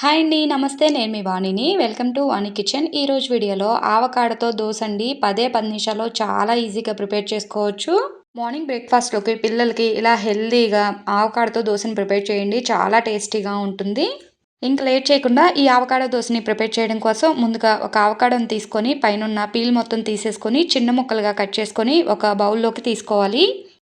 Hi అండి నమస్తే నేను మీ వాణిని. Welcome to Vani kitchen. ఈరోజు వీడియోలో ఆవకాడతో దోశ అండి పదే పది నిమిషాల్లో చాలా ఈజీగా ప్రిపేర్ చేసుకోవచ్చు. మార్నింగ్ బ్రేక్ఫాస్ట్లోకి పిల్లలకి ఇలా హెల్దీగా ఆవకాడతో దోశని ప్రిపేర్ చేయండి. చాలా టేస్టీగా ఉంటుంది. ఇంకా లేట్ చేయకుండా ఈ ఆవకాడ దోశని ప్రిపేర్ చేయడం కోసం ముందుగా ఒక ఆవకాడను తీసుకొని పైన పీల్ మొత్తం తీసేసుకొని చిన్న ముక్కలుగా కట్ చేసుకొని ఒక బౌల్లోకి తీసుకోవాలి.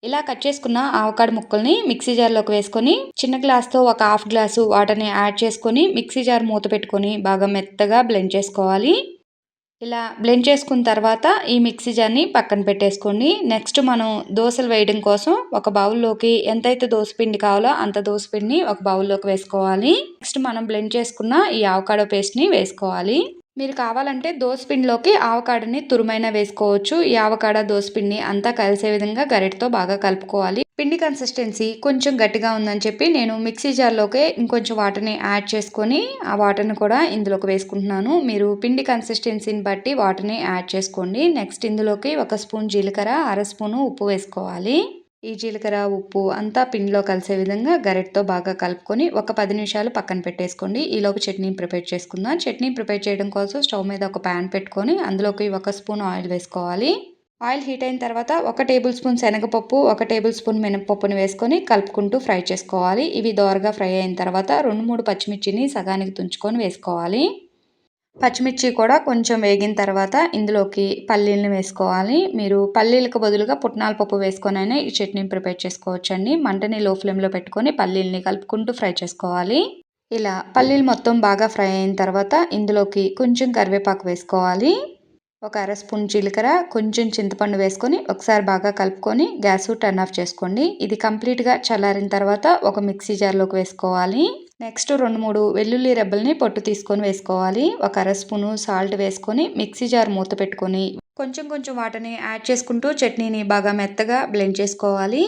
ఇలా కట్ చేసుకున్న ఆవకాడ ముక్కల్ని మిక్సీ జార్లోకి వేసుకొని చిన్న గ్లాస్తో ఒక హాఫ్ గ్లాసు వాటర్ని యాడ్ చేసుకొని మిక్సీ జార్ మూత పెట్టుకొని బాగా మెత్తగా బ్లెండ్ చేసుకోవాలి. ఇలా బ్లెండ్ చేసుకున్న తర్వాత ఈ మిక్సీ జార్ని పక్కన పెట్టేసుకోండి. నెక్స్ట్ మనం దోశలు వేయడం కోసం ఒక బౌల్లోకి ఎంతైతే దోశపిండి కావాలో అంత దోశపిండిని ఒక బౌల్లోకి వేసుకోవాలి. నెక్స్ట్ మనం బ్లెండ్ చేసుకున్న ఈ ఆవకాడో పేస్ట్ని వేసుకోవాలి. మీరు కావాలంటే దోసపిండిలోకి ఆవకాడని తురుమైన వేసుకోవచ్చు. ఈ ఆవకాడ దోసపిండి అంతా కలిసే విధంగా గరిటతో బాగా కలుపుకోవాలి. పిండి కన్సిస్టెన్సీ కొంచెం గట్టిగా ఉందని చెప్పి నేను మిక్సీ జార్లోకి ఇంకొంచెం వాటర్ని యాడ్ చేసుకొని ఆ వాటర్ని కూడా ఇందులోకి వేసుకుంటున్నాను. మీరు పిండి కన్సిస్టెన్సీని బట్టి వాటర్ని యాడ్ చేసుకోండి. నెక్స్ట్ ఇందులోకి ఒక స్పూన్ జీలకర్ర అర స్పూను ఉప్పు వేసుకోవాలి. ఈ జీలకర్ర ఉప్పు అంతా పిండిలో కలిసే విధంగా గరెట్తో బాగా కలుపుకొని ఒక పది నిమిషాలు పక్కన పెట్టేసుకోండి. ఈలోపు చట్నీ ప్రిపేర్ చేసుకుందాం. చట్నీ ప్రిపేర్ చేయడం కోసం స్టవ్ మీద ఒక ప్యాన్ పెట్టుకొని అందులోకి ఒక స్పూన్ ఆయిల్ వేసుకోవాలి. ఆయిల్ హీట్ అయిన తర్వాత ఒక టేబుల్ స్పూన్ శనగపప్పు ఒక టేబుల్ స్పూన్ మినపప్పుని వేసుకొని కలుపుకుంటూ ఫ్రై చేసుకోవాలి. ఇవి దోరగా ఫ్రై అయిన తర్వాత రెండు మూడు పచ్చిమిర్చిని సగానికి తుంచుకొని వేసుకోవాలి. పచ్చిమిర్చి కూడా కొంచెం వేగిన తర్వాత ఇందులోకి పల్లీలను వేసుకోవాలి. మీరు పల్లీలకు బదులుగా పుట్నాల పప్పు వేసుకొనైనా ఈ చట్నీని ప్రిపేర్ చేసుకోవచ్చండి. మంటని లో ఫ్లేమ్లో పెట్టుకొని పల్లీలని కలుపుకుంటూ ఫ్రై చేసుకోవాలి. ఇలా పల్లీలు మొత్తం బాగా ఫ్రై అయిన తర్వాత ఇందులోకి కొంచెం కరివేపాకు వేసుకోవాలి. ఒక అర స్పూన్ జీలకర్ర కొంచెం చింతపండు వేసుకొని ఒకసారి బాగా కలుపుకొని గ్యాస్ టర్న్ ఆఫ్ చేసుకోండి. ఇది కంప్లీట్గా చల్లారిన తర్వాత ఒక మిక్సీ జార్లోకి వేసుకోవాలి. నెక్స్ట్ రెండు మూడు వెల్లుల్లి రెబ్బల్ని పొట్టు తీసుకొని వేసుకోవాలి. ఒక అర స్పూను సాల్ట్ వేసుకొని మిక్సీ జార్ మూత పెట్టుకొని కొంచెం కొంచెం వాటిని యాడ్ చేసుకుంటూ చట్నీని బాగా మెత్తగా బ్లెండ్ చేసుకోవాలి.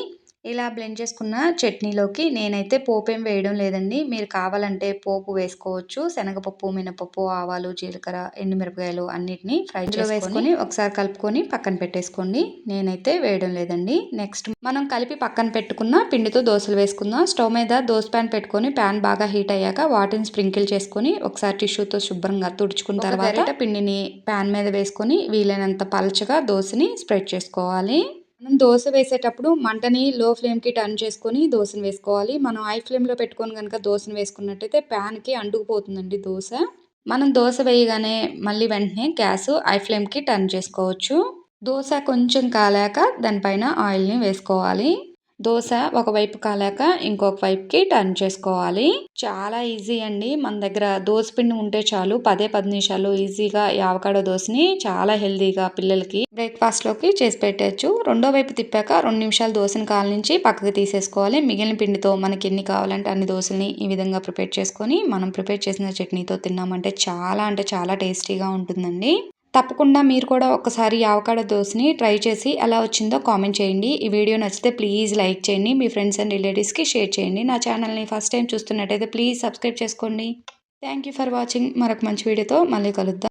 ఇలా బ్లెండ్ చేసుకున్న చట్నీలోకి నేనైతే పోపు ఏం వేయడం లేదండి. మీరు కావాలంటే పోపు వేసుకోవచ్చు. శనగపప్పు మినపప్పు ఆవాలు జీలకర్ర ఎండుమిరపకాయలు అన్నిటిని ఫ్రైలో వేసుకొని ఒకసారి కలుపుకొని పక్కన పెట్టేసుకోండి. నేనైతే వేయడం లేదండి. నెక్స్ట్ మనం కలిపి పక్కన పెట్టుకున్న పిండితో దోశలు వేసుకుందాం. స్టవ్ మీద దోశ ప్యాన్ పెట్టుకొని ప్యాన్ బాగా హీట్ అయ్యాక వాటిని స్ప్రింకిల్ చేసుకొని ఒకసారి టిష్యూతో శుభ్రంగా తుడుచుకున్న తర్వాత పిండిని ప్యాన్ మీద వేసుకొని వీలైనంత పలచగా దోశని స్ప్రెడ్ చేసుకోవాలి. మనం దోశ వేసేటప్పుడు మంటని లో ఫ్లేమ్కి టర్న్ చేసుకొని దోశను వేసుకోవాలి. మనం హై ఫ్లేమ్లో పెట్టుకొని కనుక దోశను వేసుకున్నట్టయితే ప్యాన్కి అంటుకుపోతుందండి దోశ. మనం దోశ వేయగానే మళ్ళీ వెంటనే గ్యాస్ హై ఫ్లేమ్కి టర్న్ చేసుకోవచ్చు. దోశ కొంచెం కాలాక దానిపైన ఆయిల్ని వేసుకోవాలి. దోశ ఒకవైపు కాలాక ఇంకొక వైపుకి టర్న్ చేసుకోవాలి. చాలా ఈజీ అండి. మన దగ్గర దోశ పిండి ఉంటే చాలు పదే పది నిమిషాలు ఈజీగా యావకాడో దోశని చాలా హెల్దీగా పిల్లలకి బ్రేక్ఫాస్ట్లోకి చేసి పెట్టచ్చు. రెండో వైపు తిప్పాక రెండు నిమిషాలు దోశని కాల నుంచి పక్కకి తీసేసుకోవాలి. మిగిలిన పిండితో మనకి ఎన్ని కావాలంటే అన్ని దోశల్ని ఈ విధంగా ప్రిపేర్ చేసుకొని మనం ప్రిపేర్ చేసిన చట్నీతో తిన్నామంటే చాలా అంటే చాలా టేస్టీగా ఉంటుందండి. తప్పకుండా మీరు కూడా ఒకసారి ఆవకాడ దోశని ట్రై చేసి ఎలా వచ్చిందో కామెంట్ చేయండి. ఈ వీడియో నచ్చితే ప్లీజ్ లైక్ చేయండి. మీ ఫ్రెండ్స్ అండ్ రిలేటివ్స్కి షేర్ చేయండి. నా ఛానల్ని ఫస్ట్ టైం చూస్తున్నట్టయితే ప్లీజ్ సబ్స్క్రైబ్ చేసుకోండి. Thank you for watching. మరొక మంచి వీడియోతో మళ్ళీ కలుద్దాం.